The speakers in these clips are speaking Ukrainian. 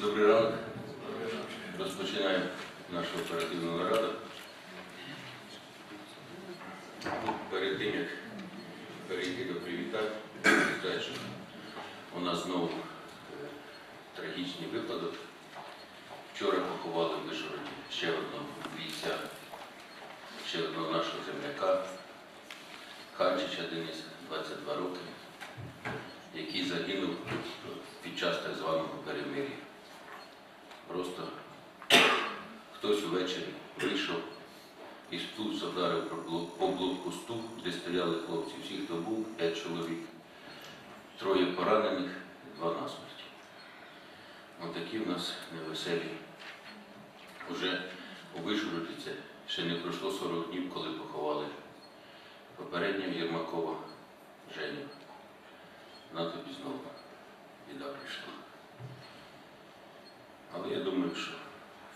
Добрий ранок. Розпочинаємо нашу оперативну нараду. Перед тим, як перейти до привітань, у нас знову троє поранених, два насмерті. Отакі в нас невеселі. Уже у Вишгороді це ще не пройшло 40 днів, коли поховали попереднього Єрмакова Женю. На тобі знову біда прийшла. Але я думаю, що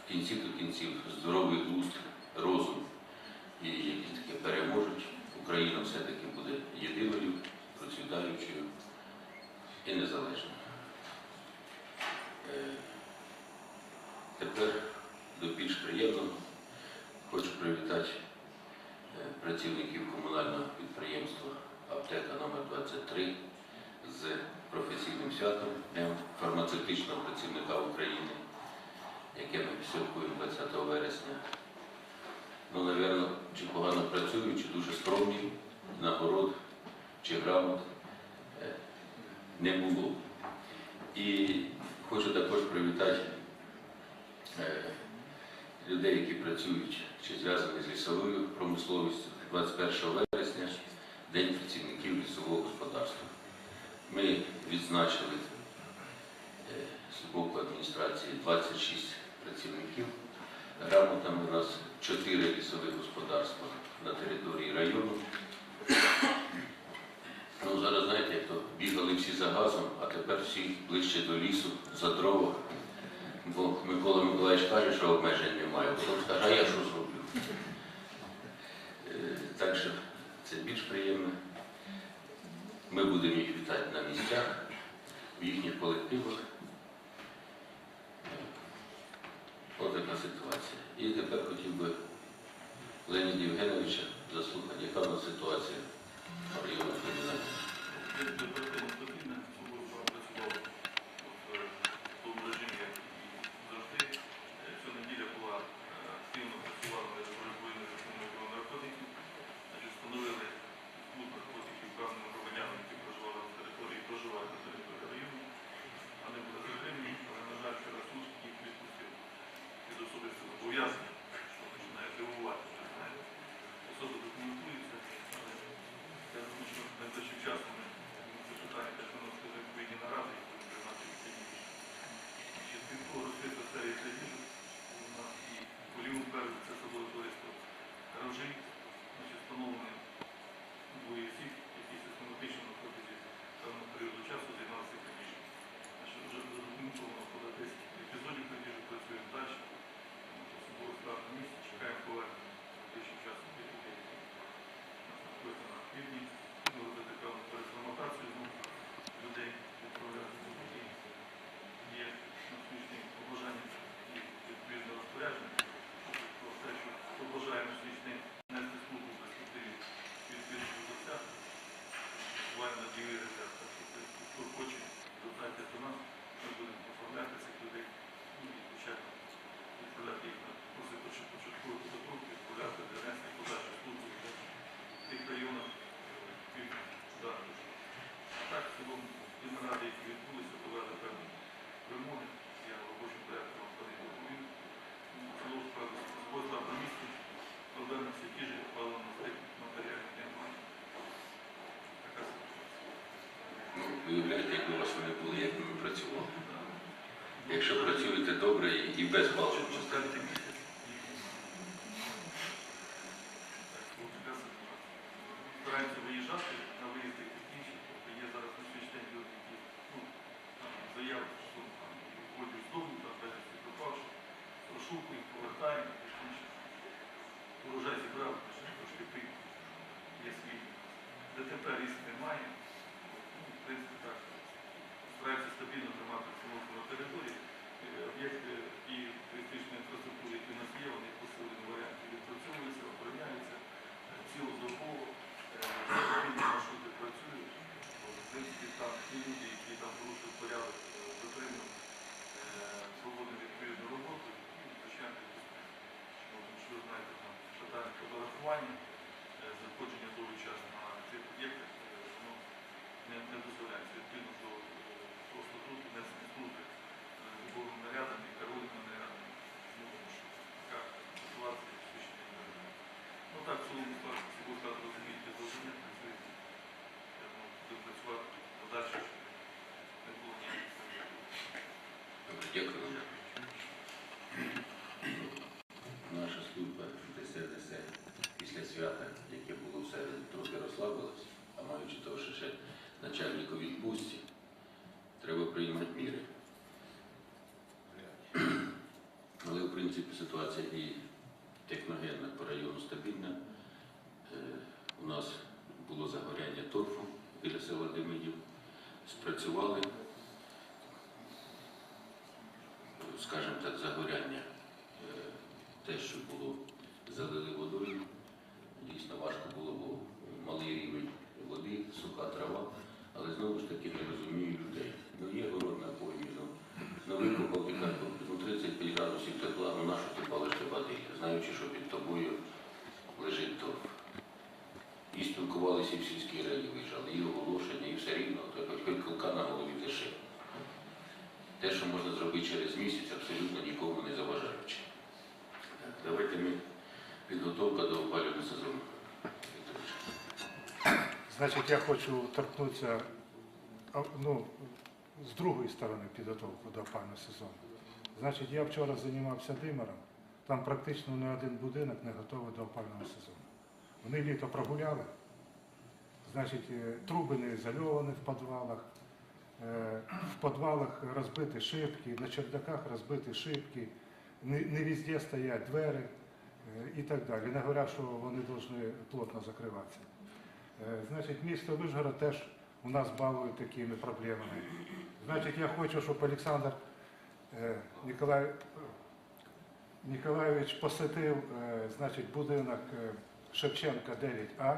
в кінці до кінців здоровий глузд, розум і якісь таке переможуть. Україна все-таки буде єдиною, процвітаючою і незалежною. Е, Тепер до більш приємного хочу привітати е, працівників комунального підприємства Аптека номер 23 з професійним святом Днем фармацевтичного працівника України, яке ми святкуємо 20 вересня. Ну, напевно, чи погано працюють, чи дуже скромні, нагород, чи грамот не було. І хочу також привітати е, людей, які працюють чи зв'язані з лісовою промисловістю 21 вересня, День працівників лісового господарства. Ми відзначили е, з боку адміністрації 26 працівників. Грамотами у нас 4 лісових господарства на території району. Ну, зараз, знаєте, то бігали всі за газом, а тепер всі ближче до лісу, за дрова. Бо Микола Миколаївич каже, що обмежень немає, потім скаже, а я що зроблю? Е, Так що це більш приємно. Ми будемо їх вітати на місцях, в їхніх колективах. Ось така ситуація. І тепер хотів би Леоніда Євгеновича заслухати, яка у нас ситуація в районах кримінальних. Департамент потрібно, щоб працював в тому режимі, як і завжди. Е, Ця неділя була е, активно працювала над боротьбою незаконною про наркотиків. Значить, встановили клуб наркотиків вказаним громадянам, які проживали на території, проживають на території району. Вони були затримані, але, на жаль, вчора суд їх відпустив від особистого зобов'язання, що починає дивувати. вже, знаєте. Особи документуються, але я думаю, що найближчим часом ми це питання теж виносити до відповідні наради і будемо приймати відповідні рішення. Ще тим, кого розкрита серія кредитів, у нас і по лівому березі це садове товариство гаражі, значить, встановлені двоє осіб, які систематично на протязі певного періоду часу займалися крадіжем. Значить, вже задокументовано по 10 епізодів крадіжу, працюємо далі. Особовий склад на місці, чекаємо повернення найближчим часом від людей, які нас знаходяться на півдні, ми робити певну переформатацію знову людей, відправляти в і є на сьогоднішній побажання і відповідне розпорядження про те, що хто бажає на сьогоднішній нести службу в перспективі відповідного досяг, буває на ділі резерв. Так що це, хто хоче, звертайте до нас, ми будемо оформляти цих людей ну, і почати відправляти їх на курси початкової підготовки, відправляти для несення подальшої служби в тих районах півдня Судану. А так, в цілому, ті наради, які відбулися, довели певні вимоги. Я в робочому порядку вам про них доповім. Ну, в цілому, справді, спосіб на місці, проблеми всі ті ж, ухвалено на тих матеріальних немає. Така ситуація. Ну, ви уявляєте, вас вони були, як ми працювали. Якщо працюєте добре і- без балансу. Поставити місяць. Так, ну, така ситуація. Стараємося виїжджати на виїзди інші. Тобто є зараз на сьогоднішній день люди, які ну, там, заяви, що там виходять з дому, там безвісти пропавши, розшукують, повертаємо, таке інше. Урожай зібрав, ще трошки прийняв. Є свій. ДТП різк немає. Ну, в принципі, так. Стараємося стабільно тримати обстановку на території. Е, компаній, е, заходження довгий час на цих об'єктах е, не, не дозволяється. Відповідно до е, того статуту внесення служби е, любовним нарядом і керівним нарядом. Ну, така ситуація фактично не. Ну так, в цілому склад розуміють, і завжди працюють. Я думаю, буде працювати подальше, щоб не було ніяких. Дякую. Наша служба ДСДС після свята, яке було в середу, трохи розслабилась, а маючи того, що ще начальник у відпустці, треба приймати міри. Але в принципі ситуація і техногенна по району стабільна. Е, У нас було загоряння торфу біля села Демидів. Спрацювали, скажімо так, загоряння. Е, Те, що було, залили водою. Дійсно важко було, бо малий рівень води, суха трава. Але знову ж таки не розумію людей. Ну є город на полі, ну, ну викопав і кажу, ну 35 градусів тепла, ну нащо ти палиш води, знаючи, що під тобою лежить торф. І спілкувалися і в сільській раді виїжджали, і оголошення, і все рівно, хоч хоч кілка на голові лише. Те, що можна зробити через місяць, абсолютно нікому не заважаючи. Давайте ми підготовка до опалювального сезону. Значить, я хочу торкнутися ну, з другої сторони підготовку до опального сезону. Значить, я вчора займався димером, там практично не один будинок не готовий до опального сезону. Вони літо прогуляли, значить, е, труби не ізольовані в підвалах, е, в підвалах розбиті шибки, на чердаках розбиті шибки, не, не везде стоять двері е, і так далі. Не говоря, що вони повинні плотно закриватися. Значить, місто Вишгород теж у нас балує такими проблемами. Значить, я хочу, щоб Олександр е, Ніколай, Ніколайович посетив е, значить, будинок е, Шевченка 9А.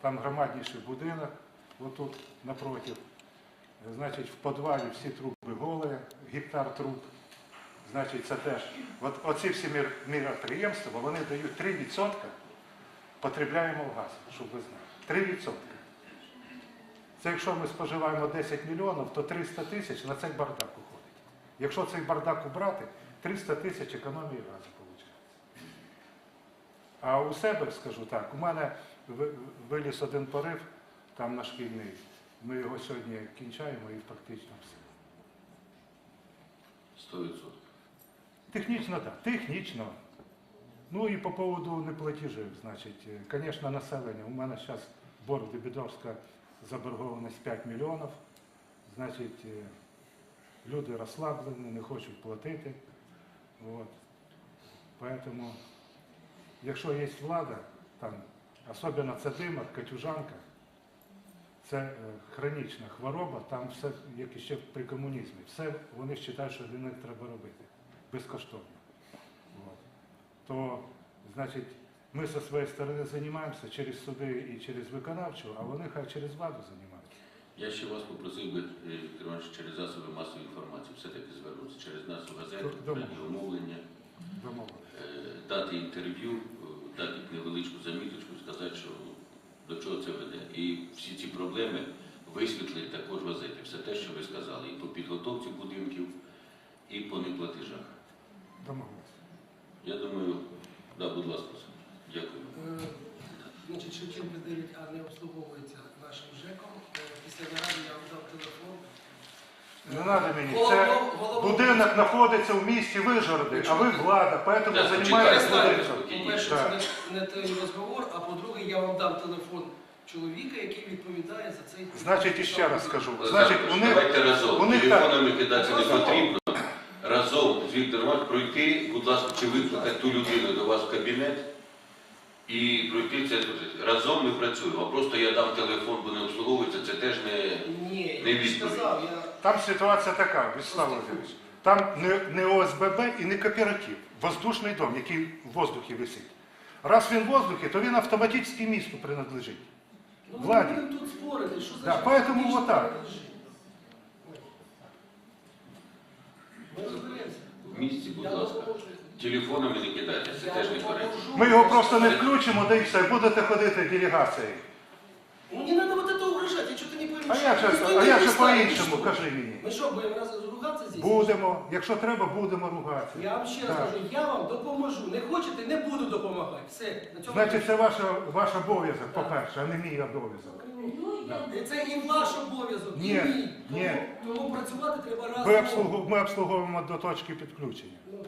Там громадніший будинок, отут напротив. Значить, в підвалі всі труби голі, гектар труб. Значить, це теж. От, оці всі мір- міроприємства, вони дають 3% потребляємо газу, щоб ви знали. 3%. Це якщо ми споживаємо 10 мільйонів, то 300 тисяч на цей бардак уходить. Якщо цей бардак убрати, 300 тисяч економії газу виходить. А у себе, скажу так, у мене виліз один порив там на шкільний. Ми його сьогодні кінчаємо і практично все. 100%. Технічно так, технічно. Ну і по поводу неплатежів, значить, е, звісно, населення. У мене зараз борг Дебідовська заборгованість 5 мільйонів. Значить, е, люди розслаблені, не хочуть платити. От. Поэтому, якщо є влада, там, особливо це димар, катюжанка, це е, хронічна хвороба, там все, як і ще при комунізмі, все вони вважають, що для них треба робити безкоштовно. От. То, значить, ми зі своєї сторони займаємося через суди і через виконавчу, а вони хай через владу займаються. Я ще вас попросив би, е, Віктор Іванович, через засоби масової інформації все-таки звернутися через нас у газету, е, дати інтерв'ю, е, дати невеличку заміточку, сказати, що до чого це веде. І всі ці проблеми висвітлити також в газеті. Все те, що ви сказали, і по підготовці будинків, і по неплатежах. Домовилися. Я думаю, да, будь ласка, дякую. Е, Значить, Шевченка 9А не обслуговується нашим ЖЕКом. Е, Після наради я вам дав телефон. Не треба мені. Головно- Це головно- будинок знаходиться в місті Вижгороди, а ви влада, поэтому Так, займаєтесь будинком. По-перше, Так. це не, не той розговор, а по-друге, я вам дам телефон чоловіка, який відповідає за цей... Значить, іще раз скажу. Значить, у них Давайте разом. у них Телефонами кидатися не потрібно. Разом з Віктором Івановичем пройти, будь ласка, чи викликати ту людину до вас в кабінет і пройти це. Разом ми працюємо. А просто я дам телефон, бо не обслуговується, це теж не. Ні, Не я відповідь. сказав, я... Там ситуація така, Вячеслав Володимирович. Там не, не ОСББ і не кооператив, воздушний дом, який в воздухі висить. Раз він в воздухі, то він автоматично місту принадлежить. Ну, Владі. ми будемо тут спорити, що Да, значить поэтому вот так. Ми розберемося. В місті, будь Я ласка. допоможу. Телефонами не кидайте, це теж не коректно. Ми його просто не включимо, да і все, будете ходити делегацією. Ну не надо вот это угрожать, я что-то не пойму. А не як по-іншому, кажи мені. Ми що, будемо раз ругатися здесь? Будемо, якщо треба, будемо ругатися. Я вам ще раз Так. кажу, я вам допоможу. Не хочете, не буду допомагати. Все, на цьому. Значить, це ваш, ваш обов'язок, по-перше, а не мій обов'язок. І це і ваш обов'язок, і Ні, мій. ні. Тому, тому працювати треба разом. Обслугу- ми обслуговуємо до точки підключення. Ну,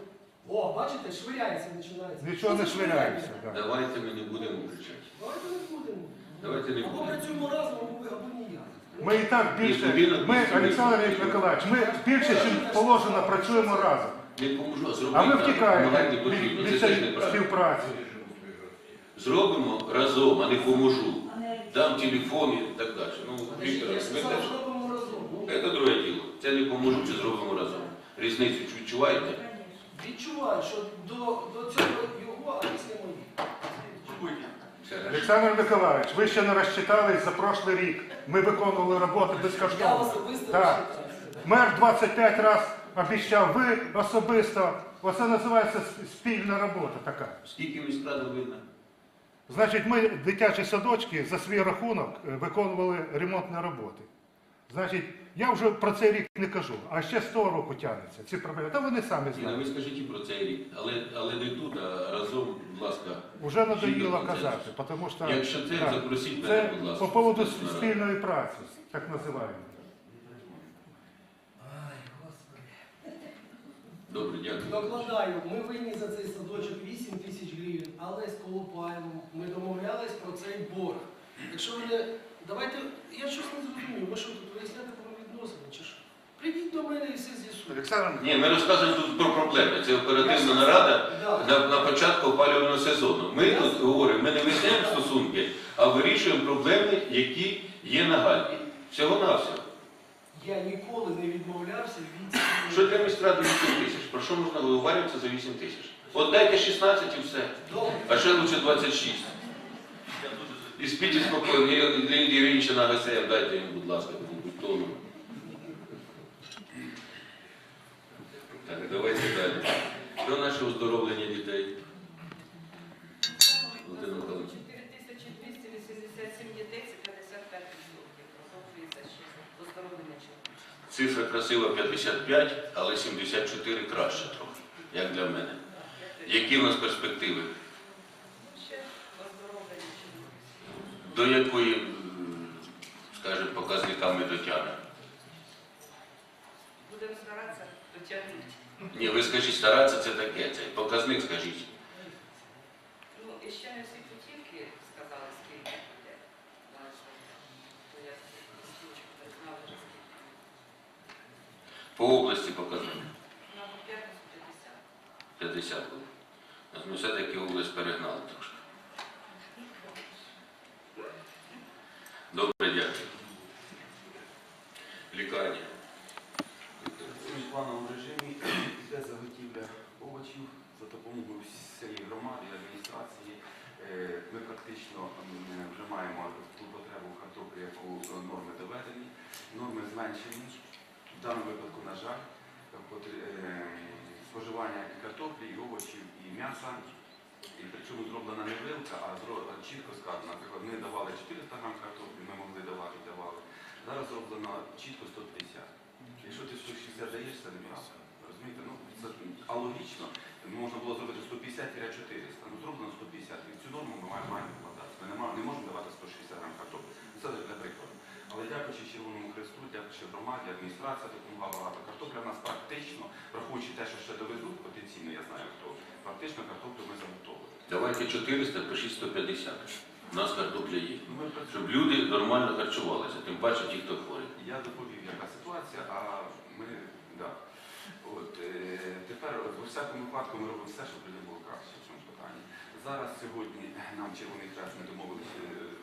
О, бачите, швиряється, починається. Нічого не швиряється? да. Давайте ми не будемо кричати. Давайте не будемо. Давайте не Або будемо. працюємо разом, або ви, або ніяк. Ми і так більше, ми, Олександр будинок. Миколаївич, ми більше, ніж положено, працюємо разом. Не поможу, а зробити А ми так, втікаємо від, від цієї співпраці. Зробимо разом, а не поможу. Дам телефон і так далі. Ну, Віктор, я ви сказав, теж. зробимо разом. Ну, Це друге діло. Це не поможу, чи зробимо разом. Різницю відчуваєте? Відчуваю, що до, до цього його, а після мої. Олександр Миколаївич, ви ще не розчитались за прошлий рік. Ми виконували роботу Я безкоштовно. особисто Так. Мер 25 разів обіцяв, ви особисто. Оце називається сп- спільна робота така. Скільки міськрада винна? Значить, ми дитячі садочки за свій рахунок е, виконували ремонтні роботи. Значить, я вже про цей рік не кажу, а ще 100 року тягнеться. Ці проблеми. Та вони самі Ні, ну ви скажіть і про цей рік, але, але не тут, а разом, будь ласка. Уже надоїло казати, тому що Якщо це, так, запросіть це мене, будь ласка. по поводу Це спільної праці, так називаємо. Ай, господи. Добре, дякую. Докладаю, ми винні за цей садочок 8 тисяч гривень, але з Колупаєвим ми домовлялись про цей борг. Якщо ви не... Давайте, я щось не зрозумів, ми що тут виясняти про відносини чи що? Прийдіть до мене і все з'ясуємо. Олександр, Ні, ми розказуємо тут про проблеми. Це оперативна нарада на, на початку опалювального сезону. Ми тут говоримо, ми не виясняємо стосунки, а вирішуємо проблеми, які є нагальні. Всього-навсього. Я ніколи не відмовлявся від Що для міськради 8 тисяч? Про що можна виговорюватися за 8 тисяч? От дайте 16 і все. Добре. А ще лучше 26. І спіть спокійно, і Леонід Євгенійовича на гостей дайте йому, будь ласка, якусь тону. Так, давайте далі. Про наше оздоровлення дітей. Володимир Михайлович. 4287 дітей, це 55 відсотків. Продовжується ще оздоровлення чоловічого. Цифра красива 55, але 74 краще трохи, як для мене. Які в нас перспективи? Ще оздоровлення чоловічого. До якої, скажімо, показника ми дотягнемо? Будемо старатися дотягнути. Ні, ви скажіть, старатися це таке, це показник скажіть. Ну, і ще не всі путівки сказали, скільки буде. То я не знала. По області показник. Ну, по 50. 50 було. От Ми все-таки область перегнали трошки. Добре, дякую. Лікарня. В плановому режимі йде заготівля овочів за допомогою всієї громади адміністрації. Е, Ми практично вже маємо ту потребу картоплі, яку е, норми доведені, норми зменшені. В даному випадку, на жаль, е, споживання і картоплі, і овочів, і м'яса. І причому зроблена не вилка, а чітко сказано, наприклад, ми давали 400 грам картоплі, ми могли давати, давали. Зараз зроблено чітко 150. Якщо ти 160 даєш, це неправда. Розумієте? Ну, це алогічно. Можна було зробити 150-400. Ну, зроблено 150. І цю норму ми маємо, вкладати. Ми не, не можемо давати 160 грам картоплі. Це для прикладу. Але дякуючи Червоному Христу, дякуючи громаді, адміністрація допомагала багато. Картопля в нас практично, враховуючи те, що ще довезуть, потенційно, я знаю хто, практично картоплю ми заготовили. Давайте 400, пишіть 150. У нас картопля є. Ну, ми. Щоб люди нормально харчувалися, тим паче ті, хто хворий. Я доповів, яка ситуація, а ми, да. От, е, тепер у всякому випадку ми робимо все, щоб людям було краще в цьому питанні. Зараз сьогодні нам Червоний Хрест не домовилися е,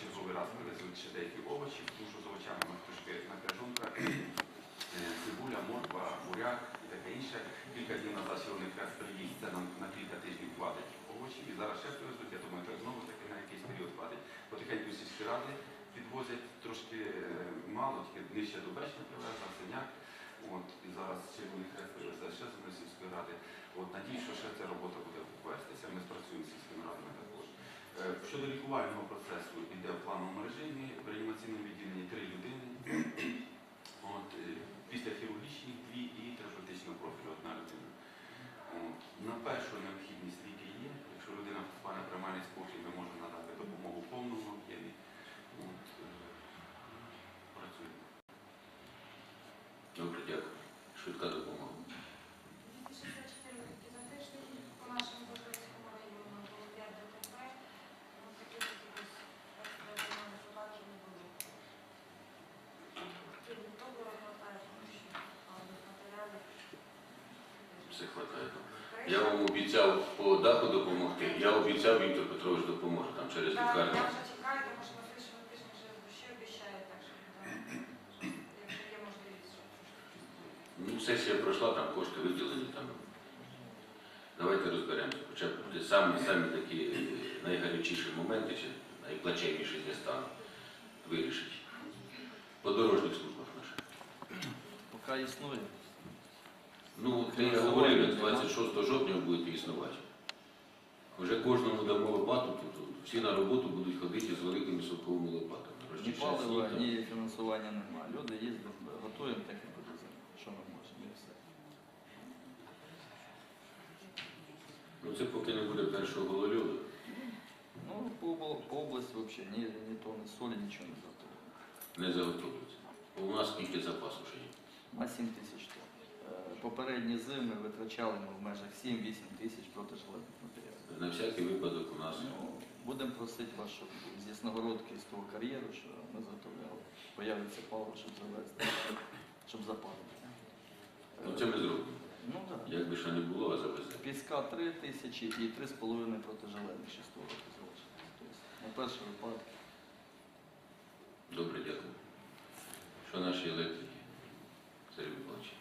черговий раз привезуть ще деякі овочі, тому що з овочами у трошки напряжунка. Е, Цибуля, морква, буряк і таке інше. Кілька днів назад Червоний Хрест приїзд, це нам на кілька тижнів платить овочі. І зараз ще привезуть, я думаю, так знову таки на якийсь період платить. Потихеньку сільські ради підвозять трошки е, мало, тільки нижче до Бечня привезла, синяк. От, і зараз Червоний Хрест вивезли ще з Російської ради. От, надію, що ще ця робота буде вестися. Ми спрацюємо з сільськими радами також. Е, Щодо лікувального процесу йде в плановому режимі. В реанімаційному відділенні три людини. От, е, після хірургічних дві і терапевтичного профілю одна людина. От, на першу необхідність ліки є. Якщо людина вступає на приймальний спосіб, ми можемо надати допомогу в повному об'ємі. От, е, Працюємо. Добре, дякую. Швидка допомога. 264 ізотечних по нашому Володимирському району було 5 ДТП. Ну, таких якихось екстраординарних випадків не було. Тільки добре хватає, тому що паливних матеріалів. Все хватає. Я вам обіцяв по даху допомогти. Я обіцяв, Віктор Петрович допоможе там через Так, лікарню. Я вже чекаю, тому що на слідчому тижні вже ще обіцяють, так що там, якщо є можливість. Ну, сесія пройшла, там кошти виділені. Там. Давайте розберемося. Хоча б буде самі, самі такі е, найгарячіші моменти, чи найплачевніші для стану вирішить. По дорожніх службах наших. Поки існує. Ну, от я говорив, 26 жовтня ви будете існувати. Вже кожному дамо лопату, то всі на роботу будуть ходити з великими совковими лопатами. Ні палива, ні фінансування немає. Люди їздять, готуємо техніку до зими. Що ми можемо і все. Ну це поки не буде першого голольоду. Ну, по, обл- по області взагалі ні, ні тонни солі, нічого не готово. Не заготовується. Бо у нас скільки запасу ще є. На 7 тисяч Попередні зими витрачали ми в межах 7-8 тисяч протижилетних матеріалів. На всякий випадок у нас Ну, будемо просити вас, щоб з Ясногородки, з того кар'єру, що ми заготовляли, появиться паливо, щоб завезти, щоб запалити. ну, це ми зробимо. Ну так. Як би ще не було, а завеземо. Піска 3 тисячі і 3,5 протижилетних 6 років залишилось. Тобто, на перший випадок. Добре, дякую. Що наші електрики? Сергій Миколаївич.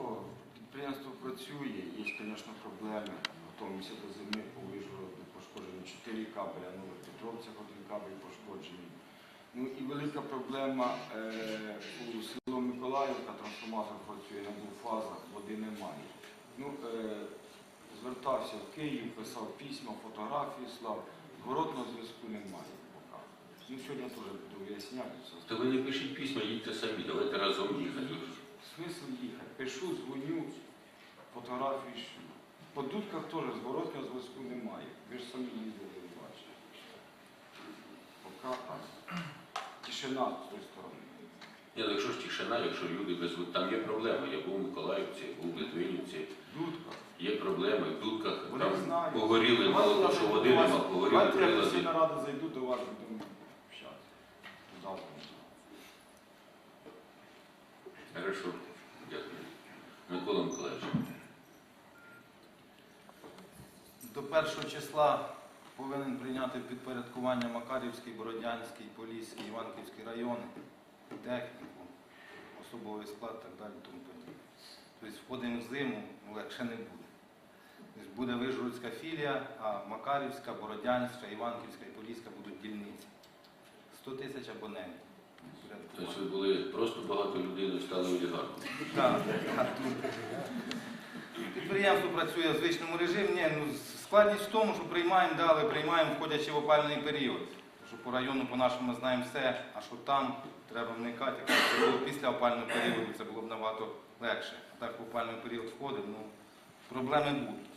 Що, підприємство працює, є, звісно, проблеми. Готуємося до зими по Вижгороду пошкоджені 4 кабеля, ну, в Петровцях один кабель пошкоджений. Ну і велика проблема е, у село Миколаївка, трансформатор працює на двох фазах, води немає. Ну, е, звертався в Київ, писав письма, фотографії слав, зворотного зв'язку немає. Ну, сьогодні теж буду. То ви не пишіть письма, їдьте самі, давайте разом їхати. Смисл їхати. Пишу, дзвоню, фотографії шлю. По дудках теж зворотнього зв'язку немає. Ви ж самі їздили, ви бачите. Поки так. Тишина з тої сторони. Ні, ну, якщо ж тишина, якщо люди без там є проблема. Я був у Миколаївці, був у Литвинівці, Дудка. є проблеми, в дудках Вони там знають. погоріли, мало того, що води нема, погоріли Давайте я прилади. після наради зайду до вас, будемо Хорошо, дякую. Микола Миколаївич. До першого числа повинен прийняти підпорядкування Макарівський, Бородянський, Поліський, Іванківський райони, техніку, особовий склад так далі. Тобто входимо в зиму, легше не буде. Тобто буде Вижгородська філія, а Макарівська, Бородянська, Іванківська і Поліська будуть дільниці. 100 тисяч абонентів. Тобто ви були просто багато людей, стали олігархом. Так. Підприємство працює в звичному режимі. Ну, складність в тому, що приймаємо, дали, приймаємо, входячи в опальний період. Що по району, по нашому ми знаємо все, а що там треба вникати. Якщо було після опального періоду, це було б набагато легше. А так в опальний період входить, ну, проблеми будуть.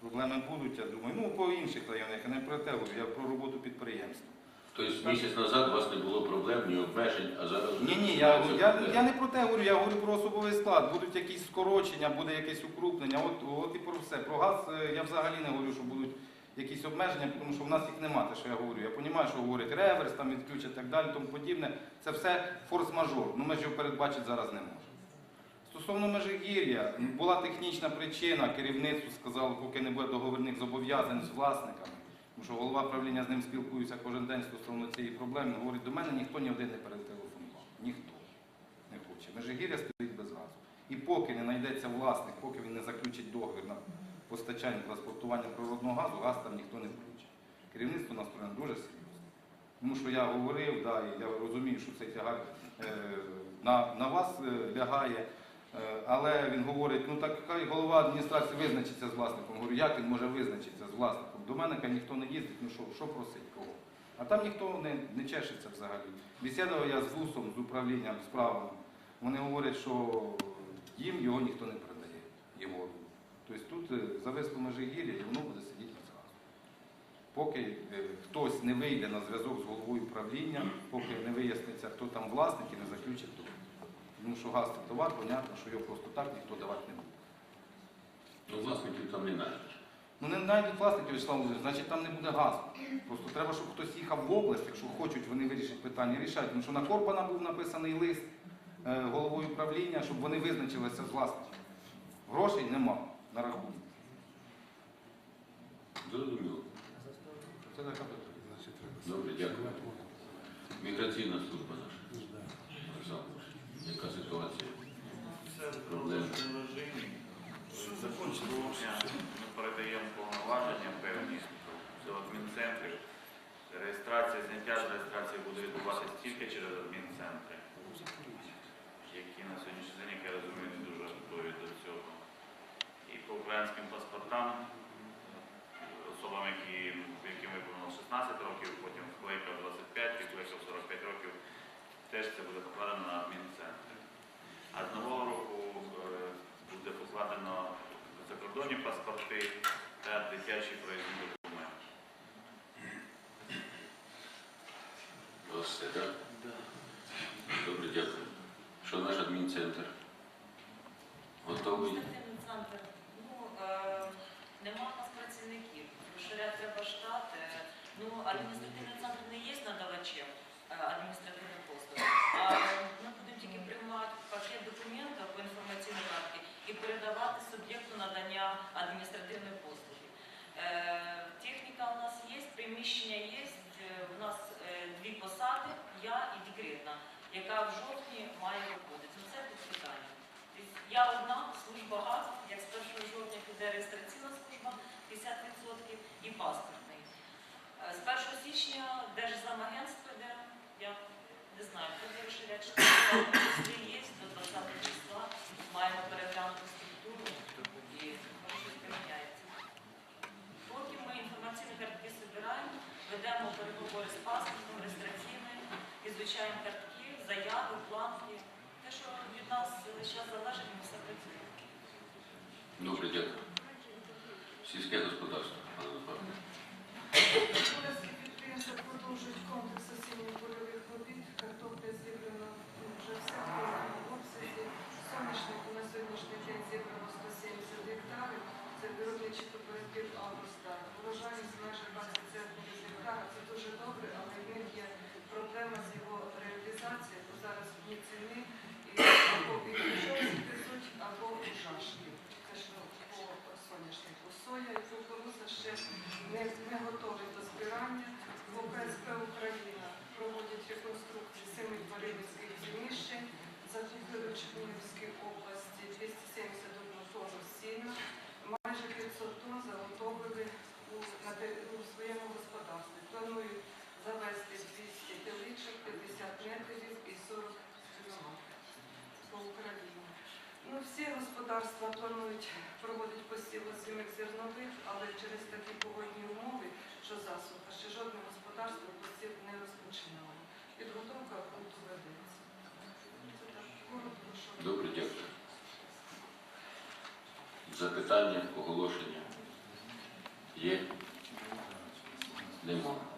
Проблеми будуть, я думаю. Ну, по інших районах, я не про те я про роботу підприємства. Тобто місяць назад у вас не було проблем, ні обмежень, а зараз Ні, ні, я, я, я не про те говорю, я говорю про особовий склад. Будуть якісь скорочення, буде якесь укрупнення. От, от і про все. Про газ е, я взагалі не говорю, що будуть якісь обмеження, тому що в нас їх немає, те, що я говорю. Я розумію, що говорять реверс, там відключать і так далі, тому подібне. Це все форс-мажор. Ну ми ж його передбачити зараз не можемо. Стосовно Межигір'я, була технічна причина, керівництво сказало, поки не буде договірних зобов'язань з власниками. Тому що голова правління з ним спілкується кожен день стосовно цієї проблеми. Говорить, до мене ніхто ні один не перетелефонував. Ніхто не хоче. Межигір'я стоїть без газу. І поки не знайдеться власник, поки він не заключить договір на постачання транспортування природного газу, газ там ніхто не включить. Керівництво настроєно дуже серйозно. Тому що я говорив, да, і я розумію, що цей тягар е, на, на вас е, лягає. Е, Але він говорить, ну так хай голова адміністрації визначиться з власником. Говорю, як він може визначитися з власником? До мене ніхто не їздить, ну що, що просить кого? А там ніхто не, не чешеться взагалі. Бесідував я з ВУСом, з управлінням справами. Вони говорять, що їм його ніхто не передає, його. Тобто тут е, зависло межигір'я і воно буде сидіти на зразу. Поки е, хтось не вийде на зв'язок з головою управління, поки не виясниться, хто там власник і не заключить договір. Тому що газ це товар, понятно, що його просто так ніхто давати не буде. Ну, власників там не знайдеш. Ну не знайдуть власників, Вячеслав Володимирович, значить там не буде газу. Просто треба, щоб хтось їхав в область, якщо хочуть вони вирішити питання, рішать. Тому що на Корпана був написаний лист е, головою управління, щоб вони визначилися з власником. Грошей нема на рахунок. Зрозуміло. Це така питання. Добре, дякую. Міграційна служба наша. Яка ситуація? Проблеми. Продовженому режимі. Ми передаємо повноваження певні до адмінцентрів. Реєстрація, зняття з реєстрації буде відбуватися тільки через адмінцентри, які на сьогоднішній день, як я розумію, не дуже готові до цього. І по українським паспортам особам, які, яким виповнило 16 років, потім вклейка 25, вклейка 45 років, теж це буде покладено на адмінцентри. А з нового буде покладено закордонні паспорти та дитячі проїзні документи. Все, так? Добре, дякую. Що наш адмінцентр? Готовий? Адміністративний центр. Ну, е, нема у нас працівників. Розширяти треба штат. Е, Ну, адміністративний центр не є надавачем е, адміністративних послуг. А ми будемо тільки приймати пакет документів по інформаційній карті і передавати суб'єкту надання адміністративної послуги. Е, Техніка у нас є, приміщення є. Е, У нас е, дві посади, я і декретна, яка в жовтні має виходити. Ну, Це тут питання. Тобто Я одна, служба ГАЗ, як з 1 жовтня піде реєстраційна служба 50% і паспортний. З 1 січня Держзамагентство йде, я не знаю, що є до 20 числа, маємо переглянути структуру і може щось поміняється. Поки інформаційні картки збираємо, ведемо переговори з паспортом, реєстраційним, ізучаємо картки, заяви, планки. Те, що від нас зараз залежить, ми все працюємо. Добре, дякую господарство, пане Напарник. Господарські підприємства продовжують комплекс осінньо польових робіт. Картопля зібрана ну, вже все в повному обсязі. Соняшнику на сьогоднішній день зібрано 170 гектарів. Це виробничий кооператив «Агростар». Урожайність майже 20 центнерів з гектара. Це дуже добре, але в них є проблема з його реалізацією, бо зараз дні ціни і або відпочинці везуть, або ужашки. Це ж ну, по соняшнику. Соя і кукуруза ще не, не готові до збирання. В ОКСП Україна проводять реконструкцію семи дворівських приміщень. Закупили в Чернігівській області 271 тонну сіна. Майже 500 тонн заготовили у, на, те- у своєму господарстві. Планують завести 200 теличок, 50 метрів і 40 свиномат по Україні. Ну, всі господарства планують проводити посів озимих зернових, але через такі погодні умови, що засуха, ще жодне господарство посів не розпочинало. Підготовка ґрунту ведеться. Добре, дякую. Запитання, оголошення є? Нема.